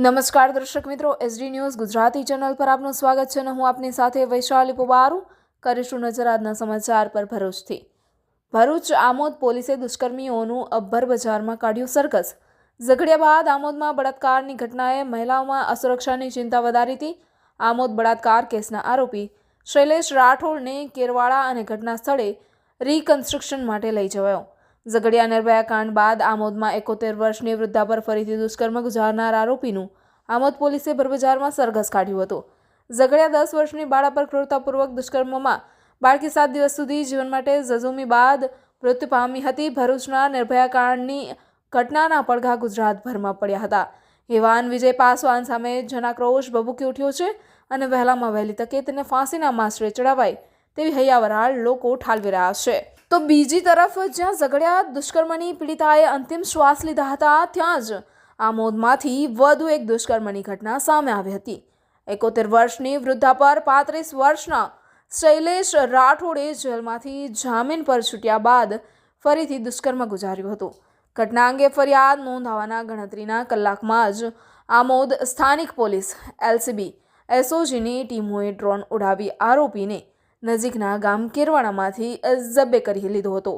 નમસ્કાર દર્શક મિત્રો એસડી ન્યૂઝ ગુજરાતી ચેનલ પર આપનું સ્વાગત છે અને હું આપની સાથે વૈશાલી પુબારુ કરીશું નજર આજના સમાચાર પર ભરૂચથી. ભરૂચ આમોદ પોલીસે દુષ્કર્મીઓનું અબ્બર બજારમાં કાઢ્યું સરઘસ. ઝઘડિયા બાદ આમોદમાં બળાત્કારની ઘટનાએ મહિલાઓમાં અસુરક્ષાની ચિંતા વધારી હતી. આમોદ બળાત્કાર કેસના આરોપી શૈલેષ રાઠોડને કેરવાડા અને ઘટના સ્થળે રિકન્સ્ટ્રક્શન માટે લઈ જવાયો. ઝઘડિયા નિર્ભયા કાંડ બાદ આમોદમાં એકોતેર વર્ષની વૃદ્ધા પર ફરીથી દુષ્કર્મ ગુજારનાર આરોપીનું આમોદ પોલીસે ભરબજારમાં સરઘસ કાઢ્યું હતું. ઝઘડિયા દસ વર્ષની બાળા પર ક્રૂરતાપૂર્વક દુષ્કર્મમાં બાળકી સાત દિવસ સુધી જીવન માટે ઝઝુમી બાદ મૃત્યુ પામી હતી. ભરૂચના નિર્ભયા કાંડની ઘટનાના પડઘા ગુજરાતભરમાં પડ્યા હતા. હેવાન વિજય પાસવાન સામે જનાક્રોશ ભભૂકી ઉઠ્યો છે અને વહેલામાં વહેલી તકે તેને ફાંસીના માસરે ચડાવાય તેવી હૈયાવરાળ લોકો ઠાલવી રહ્યા છે. તો બીજી તરફ જ્યાં ઝઘડ્યા દુષ્કર્મની પીડિતાએ અંતિમ શ્વાસ લીધા હતા, ત્યાં જ આમોદમાંથી વધુ એક દુષ્કર્મની ઘટના સામે આવી હતી. એકોતેર વર્ષની વૃદ્ધા પર પાંત્રીસ વર્ષના શૈલેષ રાઠોડે જેલમાંથી જામીન પર છૂટ્યા બાદ ફરીથી દુષ્કર્મ ગુજાર્યું હતું. ઘટના અંગે ફરિયાદ નોંધાવાના ગણતરીના કલાકમાં જ આમોદ સ્થાનિક પોલીસ, એલસીબી, એસઓજીની ટીમોએ ડ્રોન ઉડાવી આરોપીને નજીકના ગામ કેરવાડામાંથી જબ્બે કરી લીધો હતો.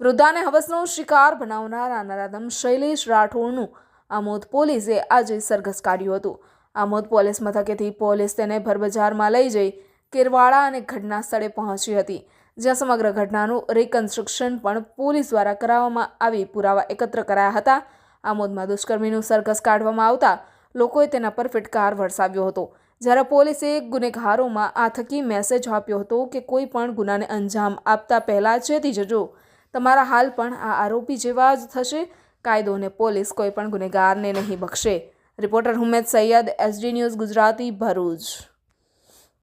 વૃદ્ધાને હવસનો શિકાર બનાવનાર આ શૈલેષ રાઠોડનું આમોદ પોલીસે આજે સરઘસ કાઢ્યું હતું. આમોદ પોલીસ મથકેથી પોલીસ તેને ભરબજારમાં લઈ જઈ કેરવાળા અને ઘટના સ્થળે પહોંચી હતી, જ્યાં સમગ્ર ઘટનાનું રિકન્સ્ટ્રક્શન પણ પોલીસ દ્વારા કરાવવામાં આવી પુરાવા એકત્ર કરાયા હતા. આમોદમાં દુષ્કર્મીનું સરઘસ કાઢવામાં આવતા લોકોએ તેના પર ફિટકાર વરસાવ્યો હતો, જ્યારે પોલીસે ગુનેગારોમાં આ થકી મેસેજ આપ્યો હતો કે કોઈ પણ ગુનાને અંજામ આપતા પહેલાં ચેતી જજો. તમારા હાલ પણ આ આરોપી જેવા જ થશે કાયદો અને પોલીસ કોઈ પણ ગુનેગારને નહીં બક્ષે. Reporter Humed Saiyed, SD news Gujarati Bharuch.